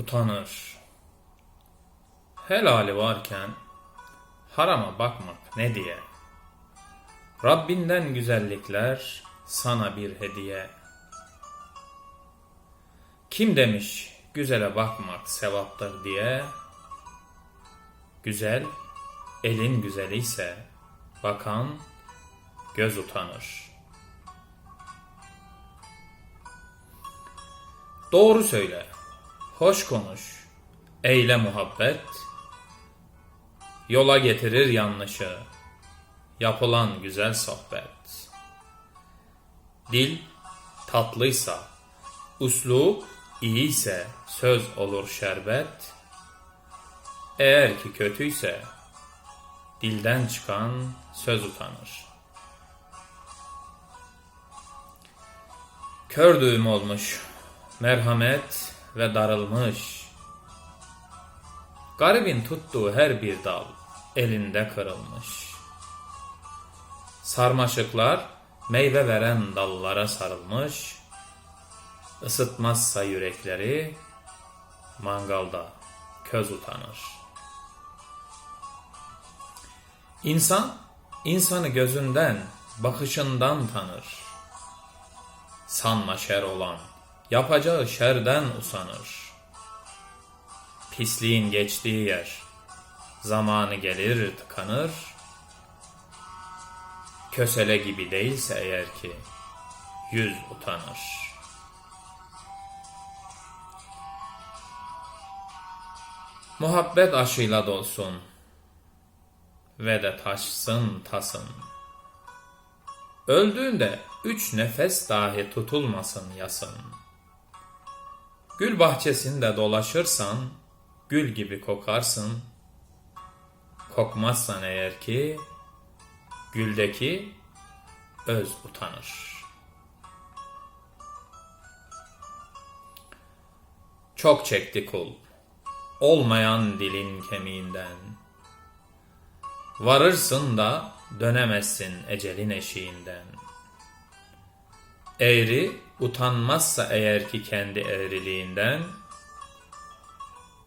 utanır. Helali varken harama bakmak ne diye. Rabbinden güzellikler sana bir hediye. Kim demiş güzele bakmak sevaptır diye? Güzel, elin güzeli ise bakan göz utanır. Doğru söyle, hoş konuş, eyle muhabbet, yola getirir yanlışı, yapılan güzel sohbet. Dil tatlıysa, uslup iyiyse söz olur şerbet, eğer ki kötüyse dilden çıkan söz utanır. Kör düğüm olmuş, merhamet ve darılmış. Garibin tuttuğu her bir dal elinde kırılmış. Sarmaşıklar meyve veren dallara sarılmış. Isıtmazsa yürekleri mangalda köz utanır. İnsan insanı gözünden, bakışından tanır. Sanma şer olan, yapacağı şerden usanır. Pisliğin geçtiği yer, zamanı gelir tıkanır. Kösele gibi değilse eğer ki, yüz utanır. Muhabbet aşıyla dolsun ve de taşsın tasın. Öldüğünde üç nefes dahi tutulmasın yasın. Gül bahçesinde dolaşırsan gül gibi kokarsın. Kokmazsan eğer ki güldeki öz utanır. Çok çekti kul olmayan dilin kemiğinden. Varırsın da dönemezsin ecelin eşiğinden. Eğri utanmazsa eğer ki kendi eğriliğinden,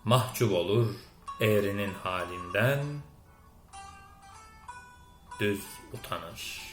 mahcup olur eğrinin halinden, düz utanır.''